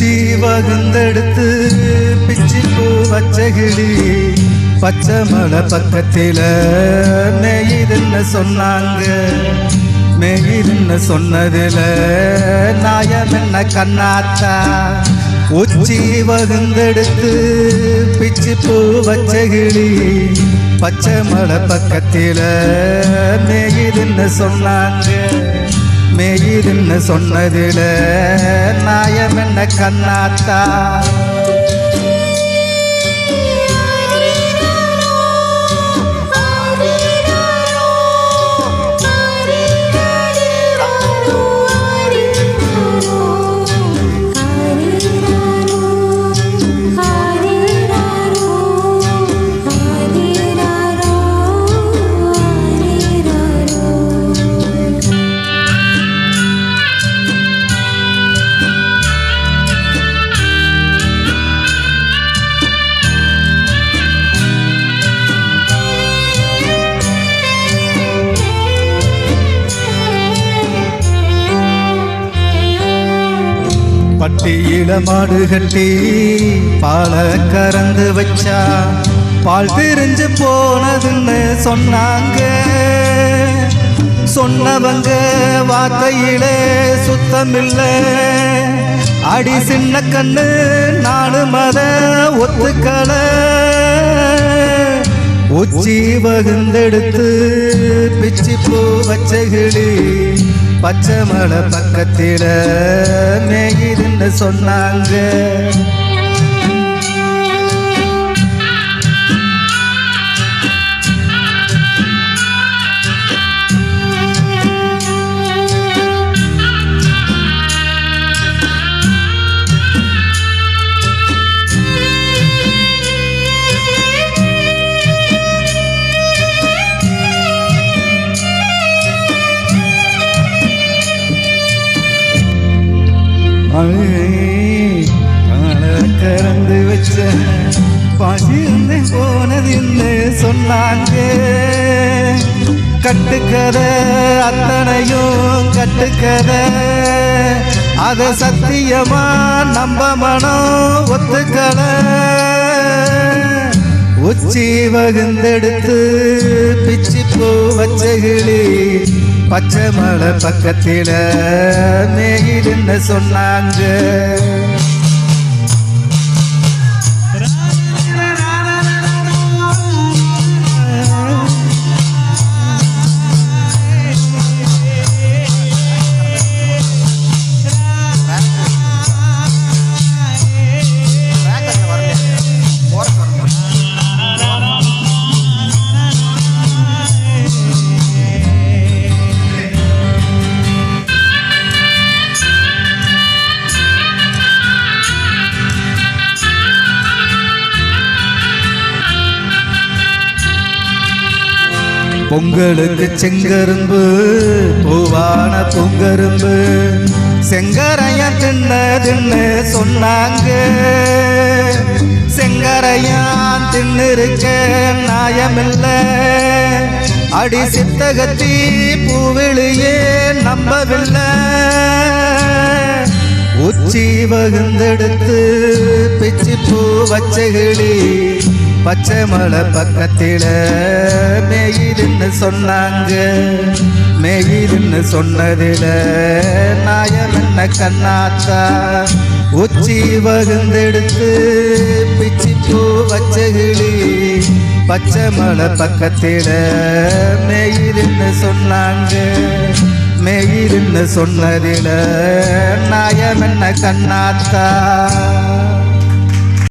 வகுந்தெடுத்து பிச்சி பூ வச்ச பச்சை மலை பக்கத்தில் மேயிருன்னு சொன்னாங்க? மேயிருன்னு சொன்னதில் நாயம் என்ன கண்ணாத்தா? உச்சி வகுந்தெடுத்து பிச்சி பூ வச்ச கிளி பச்சை மலை பக்கத்தில் மேயிருன்னு சொன்னாங்க? மேயிருன்னு சொன்னதில நாயம் என்ன கண்ணாத்தா? பட்டி மாடு கட்டி பால கறந்து வச்சா. பால் தெரிஞ்சு போனதுன்னு சொன்னாங்க. சொன்னவங்க வார்த்தையில சுத்தமில்ல. அடி சின்ன கண்ணு நானு மத ஒத்துக்கல. உச்சி வகுந்தெடுத்து பிச்சி பூ வச்சகிளி பச்சை மலை பக்கத்தில மேயிருன்னு சொன்னாங்க. வச்ச பகிர்ந்து போனதில்லை சொன்னாங்க. கட்டுக்கதை அத்தனையும் கட்டுக்கதை. அத சத்தியமா நம்ப மனம் ஒத்துக்கல. உச்சி வகுந்தெடுத்து பிச்சி பூ வச்சகிளி பச்சை மலை பக்கத்தில மேயிடுன்னு சொன்னாங்க. பொங்கலுக்கு செங்கரும்பு பூவான பொங்கரும்பு. செங்கரையா தின்னதுன்னு சொன்னாங்க. செங்கரையா தின்னு இருக்க நியாயமில்ல அடி சித்தகத்தி பூவிழியே நம்பவில்லை. உச்சி வகுந்தெடுத்து பிச்சி பூ வச்சகிளி பச்சை மலை பக்கத்தில். மேயிருன்னு சொன்னாங்க. மேயிருன்னு சொன்னதில். நாயம் என்ன கண்ணாத்தா? உச்சி வகுந்தெடுத்து பிச்சி பூ வச்சகிளி பச்சை மலை பக்கத்தில். மேயிருன்னு சொன்னாங்க. மேயிருன்னு சொன்னதில். நாயம் என்ன கண்ணாத்தா?